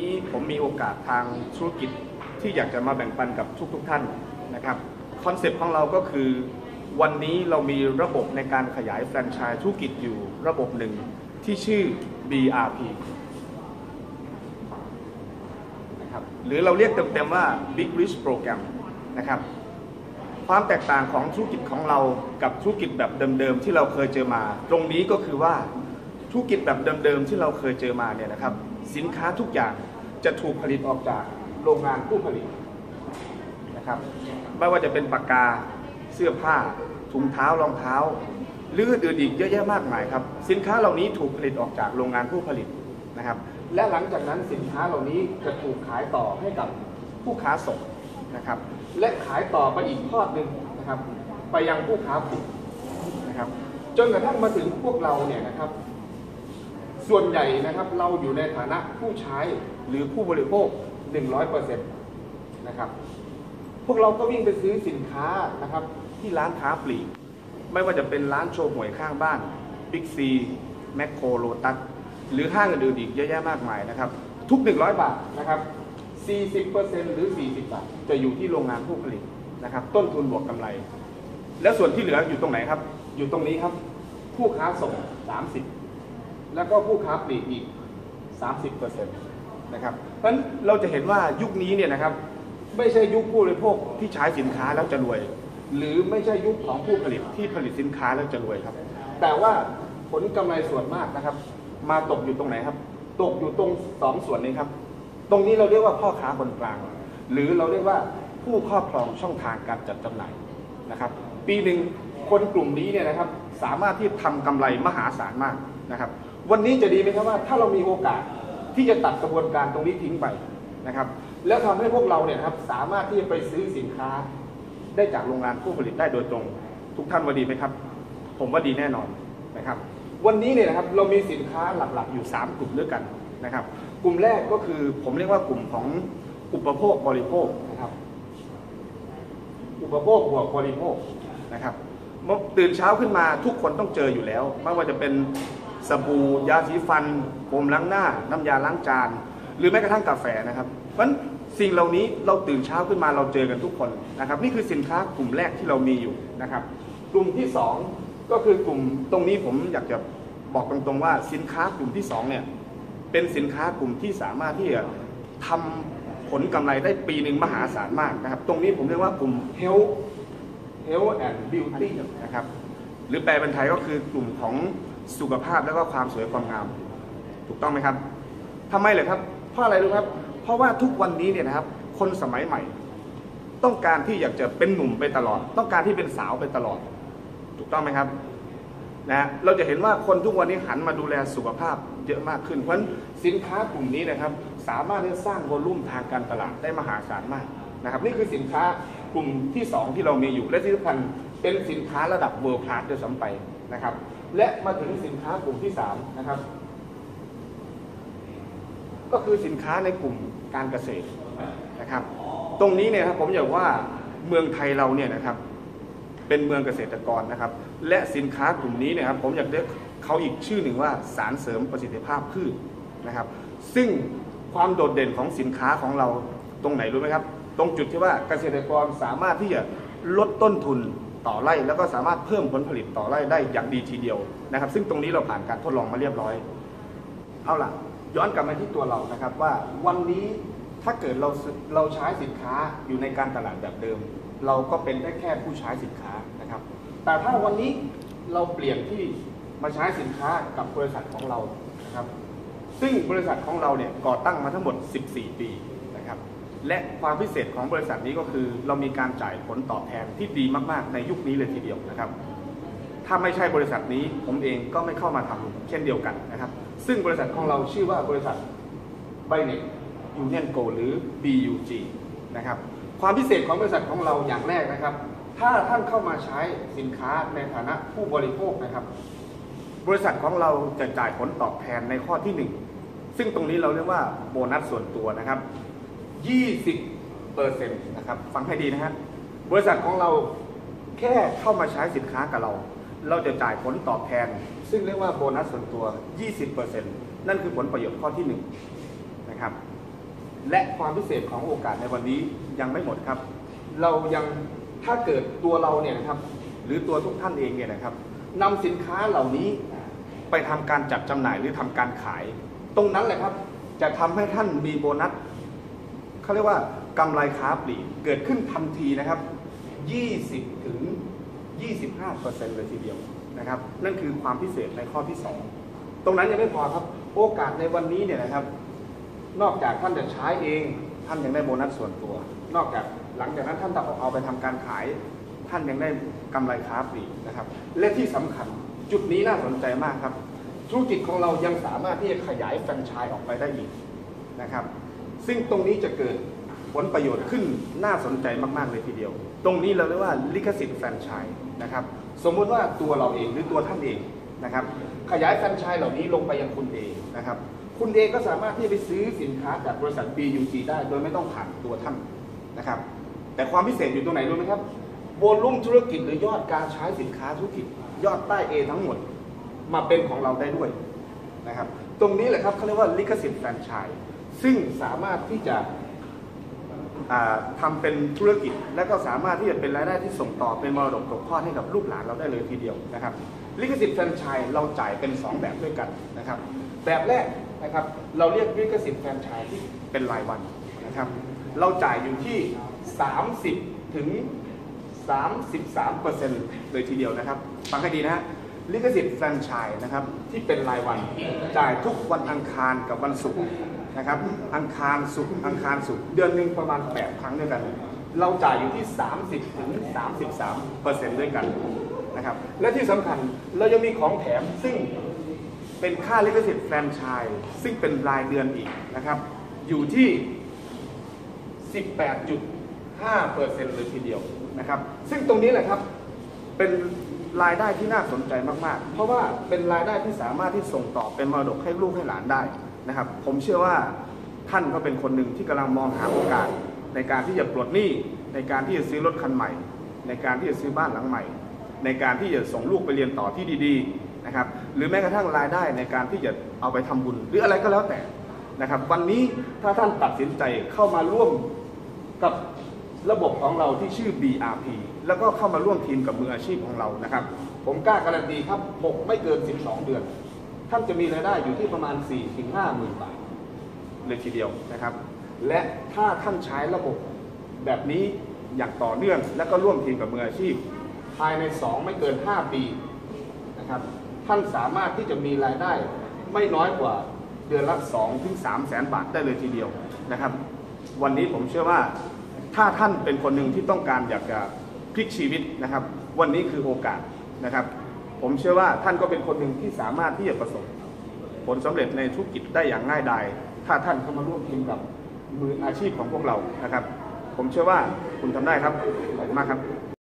นี้ผมมีโอกาสทางธุรกิจที่อยากจะมาแบ่งปันกับทุกๆทท่านนะครับคอนเซปต์ของเราก็คือวันนี้เรามีระบบในการขยายแฟรนไชส์ธุรกิจอยู่ระบบหนึ่งที่ชื่อ BRP นะครับหรือเราเรียกเต็มๆว่า Big Rich Program นะครับความแตกต่างของธุรกิจของเรากับธุรกิจแบบเดิมๆที่เราเคยเจอมา ตรงนี้ก็คือว่าธุรกิจแบบเดิมๆที่เราเคยเจอมาเนี่ยนะครับ สินค้าทุกอย่าง จะถูกผลิตออกจากโรงงานผู้ผลิตนะครับ ไม่ว่าจะเป็นปากกาเสื้อผ้าถุงเท้ารองเท้า หรืออื่นอีกเยอะแยะมากมายครับ สินค้าเหล่านี้ถูกผลิตออกจากโรงงานผู้ผลิตนะครับ และหลังจากนั้นสินค้าเหล่านี้จะถูกขายต่อให้กับผู้ค้าส่งนะครับ และขายต่อไปอีกทอดหนึ่งนะครับ ไปยังผู้ค้าปลีกนะครับ จนกระทั่งมาถึงพวกเราเนี่ยนะครับ ส่วนใหญ่นะครับเราอยู่ในฐานะผู้ใช้หรือผู้บริโภค 100%นะครับพวกเราก็วิ่งไปซื้อสินค้านะครับที่ร้านค้าปลีก ไม่ว่าจะเป็นร้านโชว์หวยข้างบ้านบิ๊กซีแมคโครโลตัสหรือห้างอื่นๆอีกเยอะแยะมากมายนะครับ ทุก 100 บาทนะครับ 40%หรือ 40 บาท จะอยู่ที่โรงงานผู้ผลิตนะครับ ต้นทุนบวกกำไร แล้วส่วนที่เหลืออยู่ตรงไหนครับ อยู่ตรงนี้ครับ ผู้ค้าส่ง 30 แล้วก็ผู้ค้าปลีกอีก 30%นะครับเพราะฉะนั้นเราจะเห็นว่ายุคนี้เนี่ยนะครับไม่ใช่ยุคผู้บริโภคที่ใช้สินค้าแล้วจะรวย หรือไม่ใช่ยุคของผู้ผลิตที่ผลิตสินค้าแล้วจะรวยครับ แต่ว่าผลกำไรส่วนมากนะครับ มาตกอยู่ตรงไหนครับ ตกอยู่ตรงสองส่วนนี้ครับ ตรงนี้เราเรียกว่าพ่อค้าคนกลาง หรือเราเรียกว่าผู้ครอบครองช่องทางการจัดจำหน่ายนะครับ ปีหนึ่งคนกลุ่มนี้เนี่ยนะครับสามารถที่ทำกำไรมหาศาลมากนะครับ วันนี้จะดีไหมครับว่า ถ้าเรามีโอกาสที่จะตัดกระบวนการตรงนี้ทิ้งไปนะครับ แล้วทำให้พวกเราเนี่ยครับสามารถที่จะไปซื้อสินค้า ได้จากโรงงานผู้ผลิตได้โดยตรง ทุกท่านว่าดีไหมครับ ผมว่าดีแน่นอนนะครับ วันนี้เนี่ยนะครับเรามีสินค้าหลักๆ อยู่ 3 กลุ่มด้วยกันนะครับ กลุ่มแรกก็คือผมเรียกว่ากลุ่มของอุปโภคบริโภคนะครับอุปโภคบวกบริโภคนะครับตื่นเช้าขึ้นมาทุกคนต้องเจออยู่แล้วไม่ว่าจะเป็น สบู่ยาสีฟันโฟมล้างหน้า น้ำยาล้างจาน หรือแม้กระทั่งกาแฟนะครับ เพราะฉะนั้นสิ่งเหล่านี้เราตื่นเช้าขึ้นมาเราเจอกันทุกคนนะครับ นี่คือสินค้ากลุ่มแรกที่เรามีอยู่นะครับ กลุ่มที่สองก็คือกลุ่มตรงนี้ผมอยากจะบอกตรงๆว่าสินค้ากลุ่มที่สองเนี่ยเป็นสินค้ากลุ่มที่สามารถที่จะทำผลกำไรได้ปีหนึ่งมหาศาลมากนะครับ ตรงนี้ผมเรียกว่ากลุ่ม health health and beauty นะครับ หรือแปลเป็นไทยก็คือกลุ่มของ สุขภาพแล้วก็ความสวยความงาม ถูกต้องไหมครับทำไมเลยครับ เพราะอะไรรู้ครับ เพราะว่าทุกวันนี้เนี่ยนะครับ คนสมัยใหม่ ต้องการที่อยากจะเป็นหนุ่มไปตลอด ต้องการที่เป็นสาวไปตลอด ถูกต้องไหมครับนะเราจะเห็นว่าคนทุกวันนี้หันมาดูแลสุขภาพเยอะมากขึ้น เพราะสินค้ากลุ่มนี้นะครับ สามารถที่จะสร้างโวลุ่มทางการตลาดได้มหาศาลมากนะครับ นี่คือสินค้ากลุ่มที่ 2 ที่เรามีอยู่และที่สำคัญ เป็นสินค้าระดับเวิร์คลาสด้วยซ้ำไปนะครับ และมาถึงสินค้ากลุ่มที่3นะครับ ก็คือสินค้าในกลุ่มการเกษตรนะครับ ตรงนี้เนี่ยครับผมอยากว่าเมืองไทยเราเนี่ยนะครับ เป็นเมืองเกษตรกรนะครับ และสินค้ากลุ่มนี้เนี่ยครับผมอยากเรียกเขาอีกชื่อหนึ่งว่าสารเสริมประสิทธิภาพพืชนะครับ ซึ่งความโดดเด่นของสินค้าของเราตรงไหนรู้ไหมครับ ตรงจุดที่ว่าเกษตรกรสามารถที่จะลดต้นทุน ต่อไร่แล้วก็สามารถเพิ่มผลผลิตต่อไร่ได้อย่างดีทีเดียวนะครับ ซึ่งตรงนี้เราผ่านการทดลองมาเรียบร้อย เอาล่ะ ย้อนกลับมาที่ตัวเรานะครับว่าวันนี้ถ้าเกิดเราเราใช้สินค้าอยู่ในการตลาดแบบเดิม เราก็เป็นได้แค่ผู้ใช้สินค้านะครับ แต่ถ้าวันนี้เราเปลี่ยนที่มาใช้สินค้ากับบริษัทของเรานะครับ ซึ่งบริษัทของเราเนี่ยก่อตั้งมาทั้งหมด 14 ปี และความพิเศษของบริษัทนี้ก็คือ เรามีการจ่ายผลตอบแทนที่ดีมาก ๆ ในยุคนี้เลยทีเดียวนะครับ ถ้าไม่ใช่บริษัทนี้ผมเองก็ไม่เข้ามาทำเช่นเดียวกันนะครับ ซึ่งบริษัทของเราชื่อว่าบริษัทไบเน็ตยูเนียนโกหรือ BUG นะครับความพิเศษของบริษัทของเราอย่างแรกนะครับ ถ้าท่านเข้ามาใช้สินค้าในฐานะผู้บริโภคนะครับ บริษัทของเราจะจ่ายผลตอบแทนในข้อที่หนึ่งซึ่งตรงนี้เราเรียกว่าโบนัสส่วนตัวนะครับ 20เปอร์เซ็นต์นะครับฟังให้ดีนะฮะบริษัทของเราแค่เข้ามาใช้สินค้ากับเรา เราจะจ่ายผลตอบแทน ซึ่งเรียกว่าโบนัสส่วนตัว 20%นั่นคือผลประโยชน์ข้อที่1นะครับและความพิเศษของโอกาสในวันนี้ยังไม่หมดครับ เรายังถ้าเกิดตัวเราเนี่ยนะครับ หรือตัวทุกท่านเองเนี่ยนะครับนำสินค้าเหล่านี้ไปทำการจัดจำหน่ายหรือทำการขาย ตรงนั้นแหละครับ จะทำให้ท่านมีโบนัส เขาเรียกว่ากำไรค้าปลีกเกิดขึ้นทันทีนะครับ 20 ถึง 25เปอร์เซ็นต์เลยทีเดียวนะครับ นั่นคือความพิเศษในข้อที่ 2 ตรงนั้นยังไม่พอครับ โอกาสในวันนี้เนี่ยนะครับ นอกจากท่านจะใช้เองท่านยังได้โบนัสส่วนตัว นอกจากหลังจากนั้นท่านต้องเอาไปทำการขาย ท่านยังได้กำไรค้าปลีกนะครับ และที่สำคัญจุดนี้น่าสนใจมากครับ ธุรกิจของเรายังสามารถที่จะขยายแฟรนไชส์ออกไปได้อีกนะครับ ซึ่งตรงนี้จะเกิดผลประโยชน์ขึ้นน่าสนใจมาก ๆ เลยทีเดียว ตรงนี้เราเรียกว่าลิขสิทธิ์แฟรนไชส์นะครับ สมมุติว่าตัวเราเองหรือตัวท่านเองนะครับ ขยายแฟรนไชส์เหล่านี้ลงไปยังคุณเองนะครับ คุณเองก็สามารถที่จะไปซื้อสินค้าจากบริษัท BUG ได้ โดยไม่ต้องผ่านตัวท่านนะครับ แต่ความพิเศษอยู่ตรงไหนรู้ไหมครับโวลุ่มธุรกิจหรือยอดการใช้สินค้าธุรกิจ ยอดใต้ A ทั้งหมดมาเป็นของเราได้ด้วยนะครับ ตรงนี้แหละครับเขาเรียกว่าลิขสิทธิ์แฟรนไชส์ ซึ่งสามารถที่จะอ่าทำเป็นธุรกิจ และก็สามารถที่จะเป็นรายได้ที่ส่งต่อเป็นมรดกตกทอดให้กับลูกหลานเราได้เลยทีเดียวนะครับ ลิขสิทธิ์แฟรนไชส์เราจ่ายเป็น 2 แบบด้วยกันนะครับ แบบแรกนะครับเราเรียกลิขสิทธิ์แฟรนไชส์ที่เป็นรายวันนะครับ เราจ่ายอยู่ที่ 30 ถึง 33เปอร์เซ็นต์เลยทีเดียวนะครับฟังให้ดีนะฮะลิขสิทธิ์แฟรนไชส์นะครับที่เป็นรายวันจ่ายทุกวันอังคารกับวันศุกร์ นะครับ อังคารศุกอังคารศุกเดือนหนึ่งประมาณ 8 ครั้งด้วยกัน เราจ่ายอยู่ที่ 30ถึง33เปอร์เซ็นต์ด้วยกันนะครับ และที่สำคัญเรายังมีของแถมซึ่งเป็นค่าลิขสิทธิ์แฟรนไชส์ซึ่งเป็นรายเดือนอีกนะครับ อยู่ที่ 18.5เปอร์เซ็นต์เลยทีเดียวนะครับ ซึ่งตรงนี้แหละครับเป็นรายได้ที่น่าสนใจมาก ๆ เพราะว่าเป็นรายได้ที่สามารถที่ส่งต่อเป็นมรดกให้ลูกให้หลานได้ นะครับ ผมเชื่อว่าท่านก็เป็นคนหนึ่งที่กำลังมองหาโอกาส ในการที่จะปลดหนี้ในการที่จะซื้อรถคันใหม่ ในการที่จะซื้อบ้านหลังใหม่ ในการที่จะส่งลูกไปเรียนต่อที่ดีๆนะครับ หรือแม้กระทั่งรายได้ในการที่จะเอาไปทำบุญ หรืออะไรก็แล้วแต่นะครับ วันนี้ถ้าท่านตัดสินใจเข้ามาร่วมกับระบบของเราที่ชื่อ BRP แล้วก็เข้ามาร่วมทีมกับมืออาชีพของเรานะครับ ผมกล้าการันตีครับ 6 ไม่เกิน 12 เดือน ท่านจะมีรายได้อยู่ที่ประมาณ 4 ถึง 5 หมื่นบาทเลยทีเดียวนะครับ และถ้าท่านใช้ระบบแบบนี้อย่างต่อเนื่อง และก็ร่วมทีมกับมืออาชีพ ภายใน 2 ไม่เกิน 5 ปีนะครับ ท่านสามารถที่จะมีรายได้ไม่น้อยกว่าเดือนละ2ถึง3แสนบาทได้เลยทีเดียวนะครับ วันนี้ผมเชื่อว่าถ้าท่านเป็นคนหนึ่งที่ต้องการอยากจะพลิกชีวิตนะครับ วันนี้คือโอกาสนะครับ ผมเชื่อว่าท่านก็เป็นคนหนึ่งที่สามารถที่จะประสบผลสำเร็จในธุรกิจได้อย่างง่ายดาย ถ้าท่านเข้ามาร่วมทีมกับมืออาชีพของพวกเรานะครับ ผมเชื่อว่าคุณทำได้ครับขอบคุณมากครับ